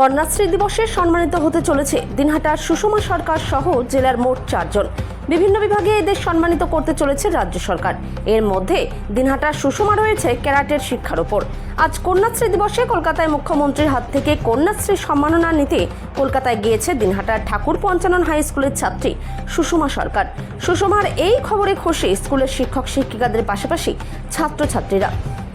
কন্যাশ্রী দিবসে সম্মানিত হতে চলেছে দিনহাটার সুষমা সরকার সহ জেলার মোট চারজন। বিভিন্ন বিভাগে এদের সম্মানিত করতে চলেছে রাজ্য সরকার। এর মধ্যে দিনহাটার সুষমা রয়েছে ক্যারাটের শিক্ষার ওপর। আজ কন্যাশ্রী দিবসে কলকাতায় মুখ্যমন্ত্রীর হাত থেকে কন্যাশ্রী সম্মাননা নিতে কলকাতায় গিয়েছে দিনহাটার ঠাকুর পঞ্চানন হাই স্কুলের ছাত্রী সুষমা সরকার। সুষমার এই খবরে খুশি স্কুলের শিক্ষক শিক্ষিকাদের পাশাপাশি ছাত্রছাত্রীরা।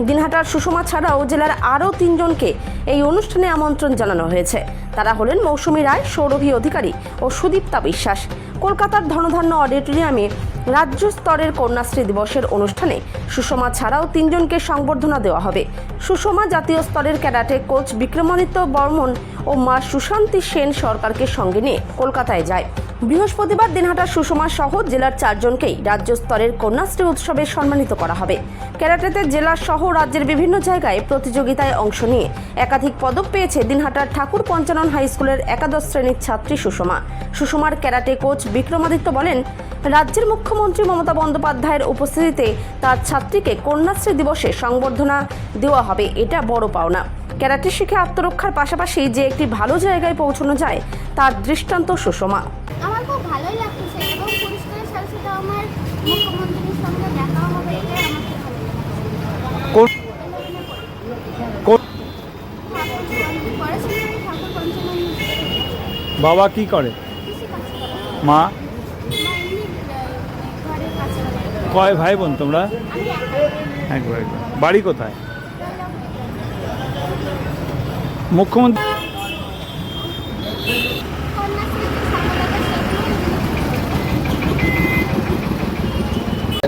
দিনহাটার সুষমা ছাড়াও জেলার আরও তিনজনকে এই অনুষ্ঠানে আমন্ত্রণ জানানো হয়েছে। তারা হলেন মৌসুমী রায়, সৌরভী অধিকারী ও সুদীপ্তা বিশ্বাস। কলকাতার ধনধান্য অডিটোরিয়ামে রাজ্য স্তরের কন্যাশ্রী দিবসের অনুষ্ঠানে সুষমা ছাড়াও তিনজনকে সংবর্ধনা দেওয়া হবে। সুষমা জাতীয় স্তরের ক্যারাটে কোচ বিক্রমাদিত্য বর্মন ও মা সুশান্তি সেন সরকারকে সঙ্গে নিয়ে কলকাতায় যায়। বৃহস্পতিবার দিনহাটার সুষমা সহ জেলার চারজনকেই রাজ্য স্তরের কন্যাশ্রী উৎসবে সম্মানিত করা হবে। ক্যারাটেতে জেলা সহ রাজ্যের বিভিন্ন জায়গায় প্রতিযোগিতায় অংশ নিয়ে একাধিক পদক পেয়েছে দিনহাটার ঠাকুর পঞ্চানন হাই স্কুলের একাদশ শ্রেণির ছাত্রী সুষমা। সুষমার ক্যারাটে কোচ বিক্রমাদিত্য বলেন, রাজ্যের মুখ্যমন্ত্রী মমতা বন্দ্যোপাধ্যায়ের উপস্থিতিতে তার ছাত্রীকে কন্যাশ্রী দিবসে সংবর্ধনা দেওয়া হবে। এটা বড় পাওনা। ক্যারাটে শিখে আত্মরক্ষার পাশাপাশি যে একটি ভালো জায়গায় পৌঁছানো যায় তার দৃষ্টান্ত সুষমা। আমার খুব ভালোই লাগতেছে এবং পুরস্কারের সাথে সাথে আমার মুখ্যমন্ত্রীর সঙ্গে দেখা হবে এটাই আমার ভালো লাগছে। কোন কোন ঠাকুর পড়াশোনা আমি ঠাকুর পঞ্চমী। বাবা কি করে? মা? কয় ভাই বোন তোমরা? আমি একা এক ভাই বাড়ি কোথায়? মুখ্যমন্ত্রী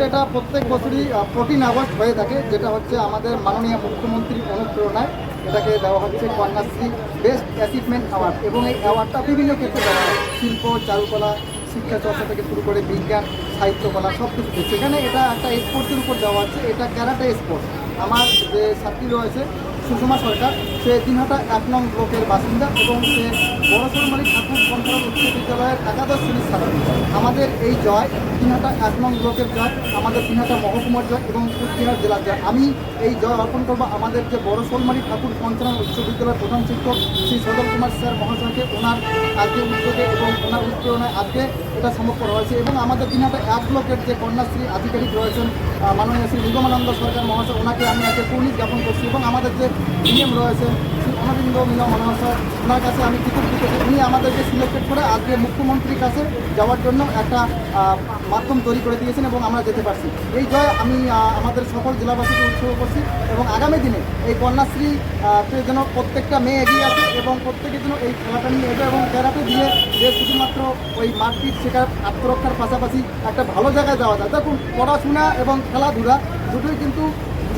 এটা প্রত্যেক বছরই প্রোটিন আগস্ট হয়ে থাকে, যেটা হচ্ছে আমাদের মাননীয় মুখ্যমন্ত্রীর অনুপ্রেরণায় এটাকে দেওয়া হচ্ছে কন্যাশ্রী বেস্ট অ্যাচিভমেন্ট অ্যাওয়ার্ড এবং এই অ্যাওয়ার্ডটা বিভিন্ন ক্ষেত্রে দেওয়া হয়। শিল্প, চারুকলা শিক্ষা চর্চা থেকে শুরু করে বিজ্ঞান, সাহিত্যকলা সব কিছু সেখানে এটা একটা স্পোর্টসের উপর দেওয়া আছে। এটা ক্যারাটে স্পোর্টস আমার যে ছাত্রী রয়েছে, সুষমা সরকার, সে দিনহাটা এক নং ব্লকের বাসিন্দা এবং সে বড়সরমারি ঠাকুর পঞ্চায়েত উচ্চ বিদ্যালয়ের একাদশ শ্রেণির ছাত্রী। আমাদের এই জয় দিনহাটা এক নং ব্লকের জয় আমাদের দিনহাটা মহকুমার জয় এবং কুচবিহার জেলার জয়। আমি এই জয় অর্পণ করব আমাদের যে বড় সোলমারি ঠাকুর পঞ্চানন উচ্চ বিদ্যালয়ের প্রধান শিক্ষক শ্রী সদল কুমার স্যার মহাশয়কে ওনার আজকে উদ্যোগে এবং ওনার উৎপ্রেরণায় আজকে এটা সমর্পণ হয়েছে এবং আমাদের দিনহাটা এক ব্লকের যে কন্যাশ্রী আধিকারিক রয়েছেন মাননীয় শ্রী নিগমানন্দ সরকার মহাশয়, ওনাকে আমি আজকে পুলিশ জ্ঞাপন করছি এবং আমাদের যে ডিএম রয়েছেন শ্রী অনবিন্দ মিনা মহাশয় ওনার কাছে আমি কৃতজ্ঞ উনি আমাদেরকে সিলেক্টেড করে আজকে মুখ্যমন্ত্রীর কাছে যাওয়ার জন্য একটা মাধ্যম তৈরি করে দিয়েছেন এবং আমরা যেতে পারছি। এই জয় আমি আমাদের সকল জেলাবাসীকে উৎসর্গ করছি এবং আগামী দিনে এই কন্যাশ্রী যেন প্রত্যেকটা মেয়ে এগিয়ে আসে এবং প্রত্যেকের জন্য এই খেলাটা নিয়ে এগোয় এবং ক্যারাটে দিয়ে যে শুধুমাত্র ওই মারপিট শেখার আত্মরক্ষার পাশাপাশি একটা ভালো জায়গায় যাওয়া যায়। দেখুন, পড়াশোনা এবং খেলাধুলা দুটোই কিন্তু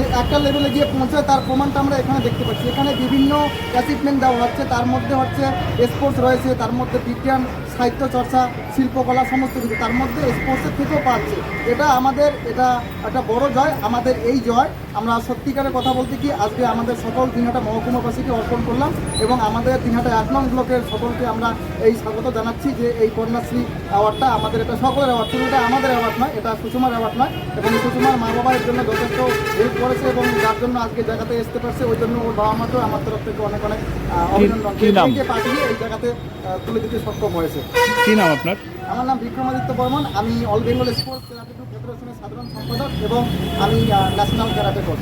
যে একটা লেভেলে গিয়ে পৌঁছায়, তার প্রমাণটা আমরা এখানে দেখতে পাচ্ছি। এখানে বিভিন্ন অ্যাচিভমেন্ট দেওয়া হচ্ছে, তার মধ্যে হচ্ছে স্পোর্টস রয়েছে, তার মধ্যে বিজ্ঞান সাহিত্য চর্চা শিল্পকলা সমস্ত কিছু। তার মধ্যে স্পোর্টসের থেকেও পাচ্ছে। এটা আমাদের এটা একটা বড় জয় আমাদের এই জয়। আমরা সত্যিকারের কথা বলতে কি আজকে আমাদের সকল দিনহাটা মহকুমাবাসীকে অর্পণ করলাম এবং আমাদের দিনহাটা এক নং ব্লকের সকলকে আমরা এই স্বাগত জানাচ্ছি যে এই কন্যাশ্রী অ্যাওয়ার্ডটা আমাদের এটা সকলের অ্যাওয়ার্ড শুধু এটা আমাদের অ্যাওয়ার্ড নয় এটা সুষমার অ্যাওয়ার্ড নয়। এবং সুষমার মা বাবা এর জন্য যথেষ্ট হেল্প করেছে এবং যার জন্য আজকে জায়গাতে আসতে পারছে ওই জন্য ওর বাবা মাকেও আমার তরফ থেকে অনেক অনেক অভিনন্দন। পাঠিয়ে এই জায়গাতে তুলে দিতে সক্ষম হয়েছে। কি নাম আপনার? আমার নাম বিক্রমাদিত্য বর্মন। আমি অল বেঙ্গল স্পোর্টস ফেডারেশনের সাধারণ সম্পাদক এবং আমি ন্যাশনাল ক্যারাটে কোচ